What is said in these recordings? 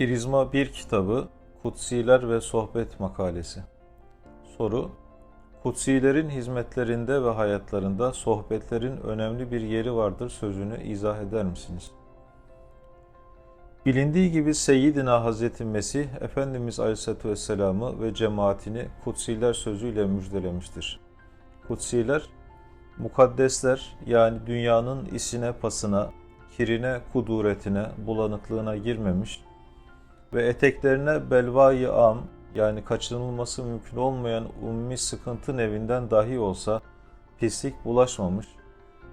Prizma 1 kitabı Kutsiler ve Sohbet makalesi. Soru Kutsilerin hizmetlerinde ve hayatlarında sohbetlerin önemli bir yeri vardır sözünü izah eder misiniz? Bilindiği gibi Seyyidina Hazreti Mesih, Efendimiz Aleyhisselatü Vesselam'ı ve cemaatini kutsiler sözüyle müjdelemiştir. Kutsiler, mukaddesler yani dünyanın isine pasına, kirine, kuduretine, bulanıklığına girmemiş ve eteklerine belvayı am yani kaçınılması mümkün olmayan ummi sıkıntı nevinden dahi olsa pislik bulaşmamış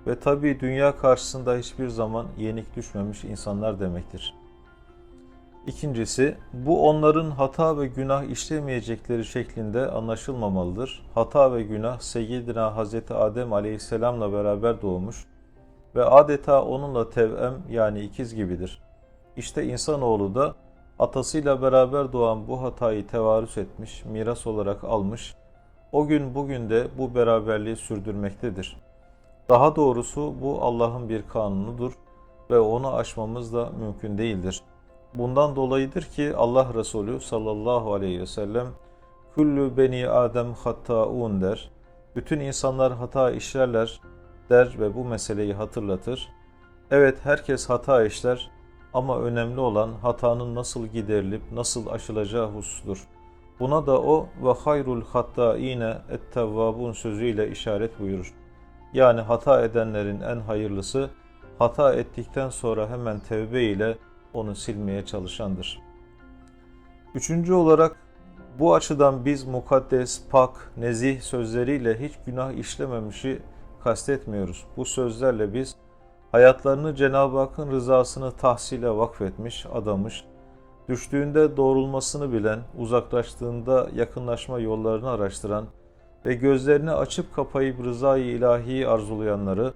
ve tabi dünya karşısında hiçbir zaman yenik düşmemiş insanlar demektir. İkincisi, bu onların hata ve günah işlemeyecekleri şeklinde anlaşılmamalıdır. Hata ve günah Seyyidina Hazreti Adem Aleyhisselam'la beraber doğmuş ve adeta onunla tevem yani ikiz gibidir. İşte insanoğlu da atasıyla beraber doğan bu hatayı tevarüs etmiş, miras olarak almış, o gün bugün de bu beraberliği sürdürmektedir. Daha doğrusu bu Allah'ın bir kanunudur ve onu aşmamız da mümkün değildir. Bundan dolayıdır ki Allah Resulü sallallahu aleyhi ve sellem Kullu beni Adem hattaun der. Bütün insanlar hata işlerler der ve bu meseleyi hatırlatır. Evet herkes hata işler ama önemli olan hatanın nasıl giderilip nasıl aşılacağı husustur. Buna da o ve hayrul hattaine ettevvabun sözüyle işaret buyurur. Yani hata edenlerin en hayırlısı hata ettikten sonra hemen tevbe ile onu silmeye çalışandır. Üçüncü olarak bu açıdan biz mukaddes, pak, nezih sözleriyle hiç günah işlememişi kastetmiyoruz. Bu sözlerle biz hayatlarını Cenab-ı Hakk'ın rızasını tahsile vakfetmiş, adamış, düştüğünde doğrulmasını bilen, uzaklaştığında yakınlaşma yollarını araştıran ve gözlerini açıp kapayıp rızayı ilahiyi arzulayanları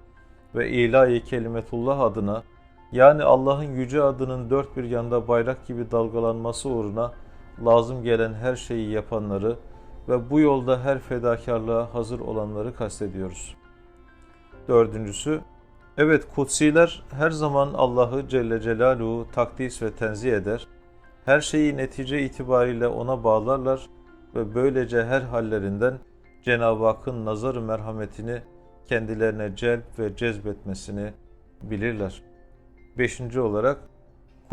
ve ilahi kelimetullah adına yani Allah'ın yüce adının dört bir yanda bayrak gibi dalgalanması uğruna lazım gelen her şeyi yapanları ve bu yolda her fedakarlığa hazır olanları kastediyoruz. Dördüncüsü, evet kutsiler her zaman Allah'ı Celle Celaluhu takdis ve tenzih eder, her şeyi netice itibariyle ona bağlarlar ve böylece her hallerinden Cenab-ı Hakk'ın nazarı merhametini kendilerine celp ve cezbetmesini bilirler. Beşinci olarak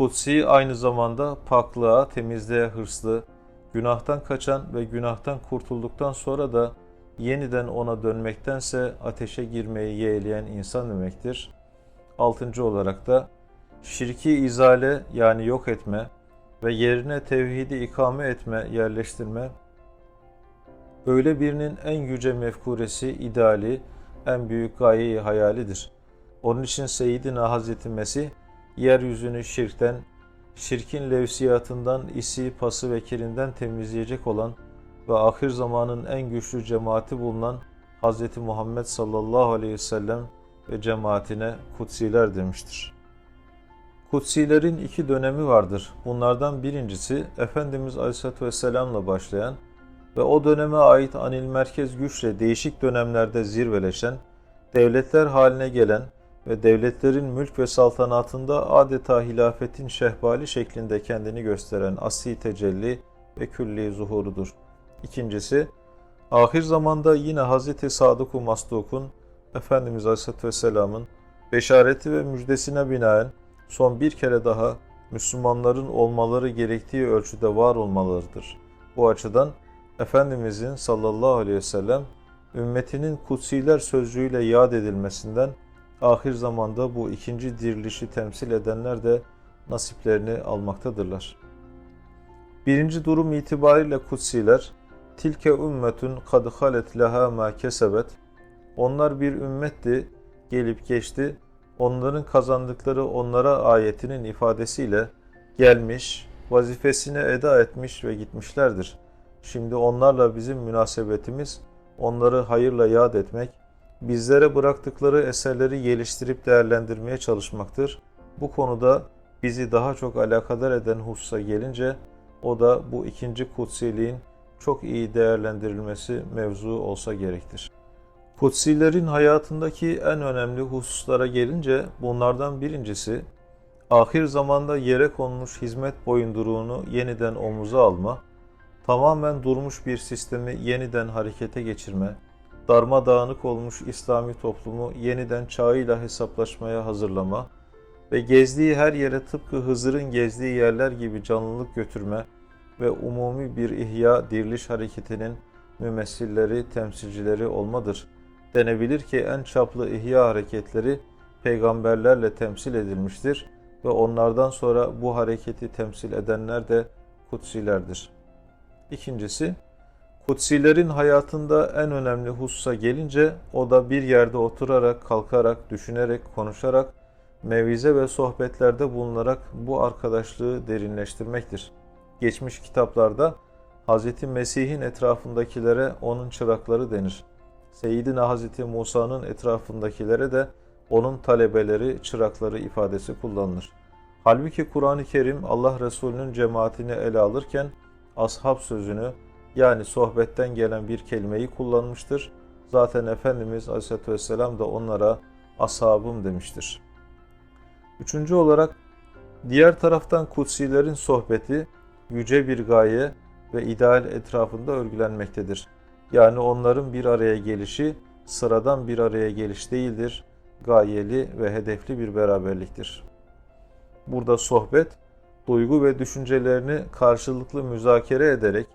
Kutsi aynı zamanda paklığa, temizliğe hırslı, günahtan kaçan ve günahtan kurtulduktan sonra da yeniden ona dönmektense ateşe girmeyi yeğleyen insan demektir. Altıncı olarak da şirki izale yani yok etme ve yerine tevhidi ikame etme, yerleştirme, öyle birinin en yüce mefkuresi, ideali, en büyük gayeyi hayalidir. Onun için Seyyidina Hazreti Mesih, yeryüzünü şirkten, şirkin levsiyatından, isi, pası ve kirinden temizleyecek olan ve ahir zamanın en güçlü cemaati bulunan Hz. Muhammed sallallahu aleyhi ve sellem ve cemaatine kutsiler demiştir. Kutsilerin iki dönemi vardır. Bunlardan birincisi Efendimiz Aleyhisselatü Vesselam'la başlayan ve o döneme ait anil merkez güçle değişik dönemlerde zirveleşen, devletler haline gelen ve devletlerin mülk ve saltanatında adeta hilafetin şehbali şeklinde kendini gösteren asli tecelli ve külli zuhurudur. İkincisi, ahir zamanda yine Hz. Sadık-ı Masduk'un Efendimiz Aleyhisselatü Vesselam'ın beşareti ve müjdesine binaen son bir kere daha Müslümanların olmaları gerektiği ölçüde var olmalarıdır. Bu açıdan Efendimizin sallallahu aleyhi ve sellem ümmetinin kutsiler sözcüğüyle yad edilmesinden ahir zamanda bu ikinci dirilişi temsil edenler de nasiplerini almaktadırlar. Birinci durum itibariyle kutsiler, tilke ümmetun kad halet leha ma kesebet, onlar bir ümmetti, gelip geçti, onların kazandıkları onlara ayetinin ifadesiyle gelmiş, vazifesini eda etmiş ve gitmişlerdir. Şimdi onlarla bizim münasebetimiz, onları hayırla yad etmek, bizlere bıraktıkları eserleri geliştirip değerlendirmeye çalışmaktır. Bu konuda bizi daha çok alakadar eden hususa gelince o da bu ikinci kutsiliğin çok iyi değerlendirilmesi mevzu olsa gerektir. Kutsilerin hayatındaki en önemli hususlara gelince bunlardan birincisi Ahir zamanda yere konmuş hizmet boyunduruğunu yeniden omuza alma, tamamen durmuş bir sistemi yeniden harekete geçirme, darmadağınık olmuş İslami toplumu yeniden çağıyla hesaplaşmaya hazırlama ve gezdiği her yere tıpkı Hızır'ın gezdiği yerler gibi canlılık götürme ve umumi bir ihya diriliş hareketinin mümessilleri, temsilcileri olmadır. Denebilir ki en çaplı ihya hareketleri peygamberlerle temsil edilmiştir ve onlardan sonra bu hareketi temsil edenler de kutsilerdir. İkincisi, kutsilerin hayatında en önemli hususa gelince o da bir yerde oturarak, kalkarak, düşünerek, konuşarak, mevize ve sohbetlerde bulunarak bu arkadaşlığı derinleştirmektir. Geçmiş kitaplarda Hz. Mesih'in etrafındakilere onun çırakları denir. Seyyidina Hz. Musa'nın etrafındakilere de onun talebeleri, çırakları ifadesi kullanılır. Halbuki Kur'an-ı Kerim Allah Resulü'nün cemaatini ele alırken ashab sözünü yani sohbetten gelen bir kelimeyi kullanmıştır. Zaten Efendimiz Aleyhisselatü Vesselam da onlara ashabım demiştir. Üçüncü olarak diğer taraftan kutsilerin sohbeti yüce bir gaye ve ideal etrafında örgülenmektedir. Yani onların bir araya gelişi sıradan bir araya geliş değildir, gayeli ve hedefli bir beraberliktir. Burada sohbet, duygu ve düşüncelerini karşılıklı müzakere ederek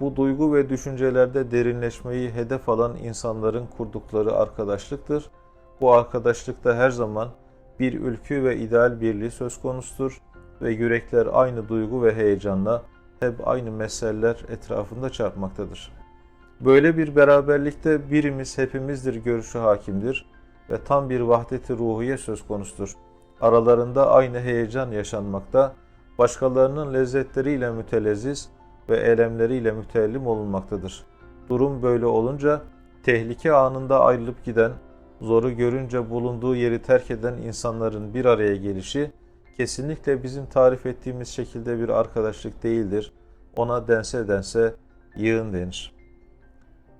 bu duygu ve düşüncelerde derinleşmeyi hedef alan insanların kurdukları arkadaşlıktır. Bu arkadaşlıkta her zaman bir ülkü ve ideal birliği söz konusudur ve yürekler aynı duygu ve heyecanla hep aynı meseleler etrafında çarpmaktadır. Böyle bir beraberlikte birimiz hepimizdir görüşü hakimdir ve tam bir vahdeti ruhiye söz konusudur. Aralarında aynı heyecan yaşanmakta, başkalarının lezzetleriyle müteleziz ve elemleriyle müteellim olunmaktadır. Durum böyle olunca tehlike anında ayrılıp giden, zoru görünce bulunduğu yeri terk eden insanların bir araya gelişi kesinlikle bizim tarif ettiğimiz şekilde bir arkadaşlık değildir. Ona dense dense yığın denir.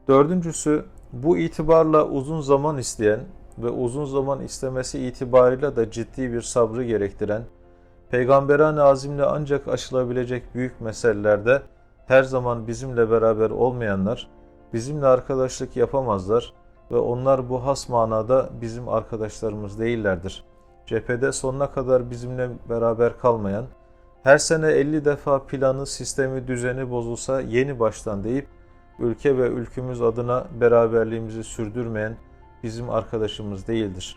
Dördüncüsü bu itibarla uzun zaman isteyen ve uzun zaman istemesi itibarıyla da ciddi bir sabrı gerektiren, Peygamberan azimle ancak aşılabilecek büyük meselelerde her zaman bizimle beraber olmayanlar, bizimle arkadaşlık yapamazlar ve onlar bu has manada bizim arkadaşlarımız değillerdir. Cephede sonuna kadar bizimle beraber kalmayan, her sene 50 defa planı, sistemi, düzeni bozulsa yeni baştan deyip ülke ve ülkümüz adına beraberliğimizi sürdürmeyen bizim arkadaşımız değildir.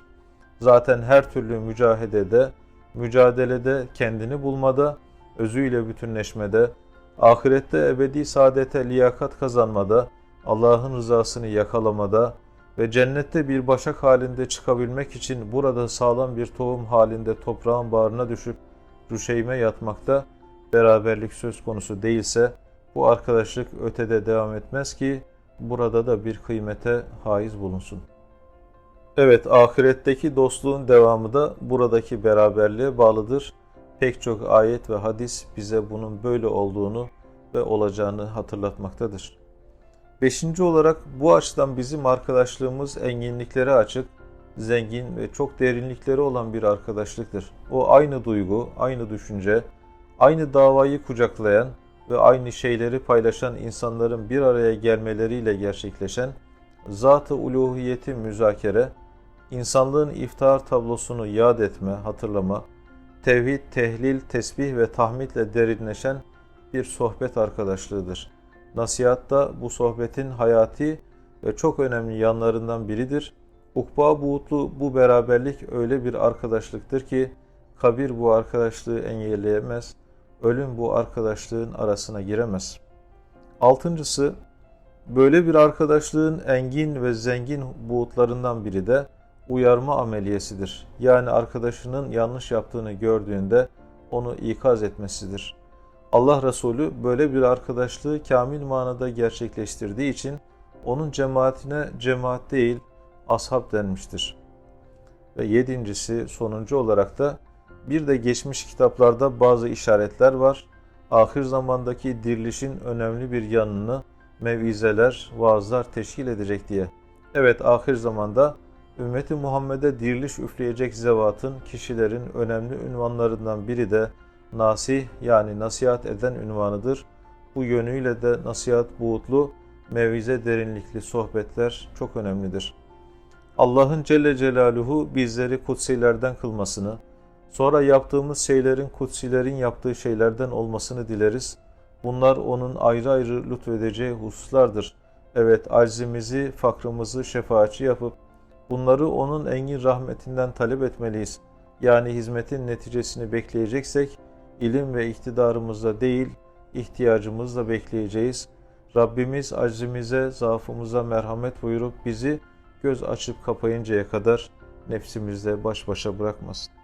Zaten her türlü mücadelede, mücadelede kendini bulmada, özüyle bütünleşmede, ahirette ebedi saadete liyakat kazanmada, Allah'ın rızasını yakalamada ve cennette bir başak halinde çıkabilmek için burada sağlam bir tohum halinde toprağın bağrına düşüp rüşeyme yatmakta beraberlik söz konusu değilse bu arkadaşlık ötede devam etmez ki burada da bir kıymete haiz bulunsun. Evet, ahiretteki dostluğun devamı da buradaki beraberliğe bağlıdır. Pek çok ayet ve hadis bize bunun böyle olduğunu ve olacağını hatırlatmaktadır. Beşinci olarak bu açıdan bizim arkadaşlığımız enginliklere açık, zengin ve çok derinlikleri olan bir arkadaşlıktır. O aynı duygu, aynı düşünce, aynı davayı kucaklayan ve aynı şeyleri paylaşan insanların bir araya gelmeleriyle gerçekleşen zat-ı uluhiyeti müzakere, insanlığın iftihar tablosunu yad etme, hatırlama, tevhid, tehlil, tesbih ve tahmidle derinleşen bir sohbet arkadaşlığıdır. Nasihat da bu sohbetin hayati ve çok önemli yanlarından biridir. Ukba buğutlu bu beraberlik öyle bir arkadaşlıktır ki kabir bu arkadaşlığı engelleyemez, ölüm bu arkadaşlığın arasına giremez. Altıncısı, böyle bir arkadaşlığın engin ve zengin buğutlarından biri de uyarma ameliyesidir. Yani arkadaşının yanlış yaptığını gördüğünde onu ikaz etmesidir. Allah Resulü böyle bir arkadaşlığı kamil manada gerçekleştirdiği için onun cemaatine cemaat değil ashab denmiştir. Ve yedincisi sonuncu olarak da bir de geçmiş kitaplarda bazı işaretler var. Ahir zamandaki dirilişin önemli bir yanını mevizeler, vaazlar teşkil edecek diye. Evet ahir zamanda Ümmeti Muhammed'e diriliş üfleyecek zevatın, kişilerin önemli ünvanlarından biri de nasih yani nasihat eden ünvanıdır. Bu yönüyle de nasihat buğutlu, mevize derinlikli sohbetler çok önemlidir. Allah'ın Celle Celaluhu bizleri kutsilerden kılmasını, sonra yaptığımız şeylerin kutsilerin yaptığı şeylerden olmasını dileriz. Bunlar onun ayrı ayrı lütfedeceği hususlardır. Evet aczimizi, fakrımızı şefaatçi yapıp bunları onun engin rahmetinden talep etmeliyiz. Yani hizmetin neticesini bekleyeceksek ilim ve iktidarımızla değil ihtiyacımızla bekleyeceğiz. Rabbimiz aczimize, zaafımıza merhamet buyurup bizi göz açıp kapayıncaya kadar nefsimizle baş başa bırakmasın.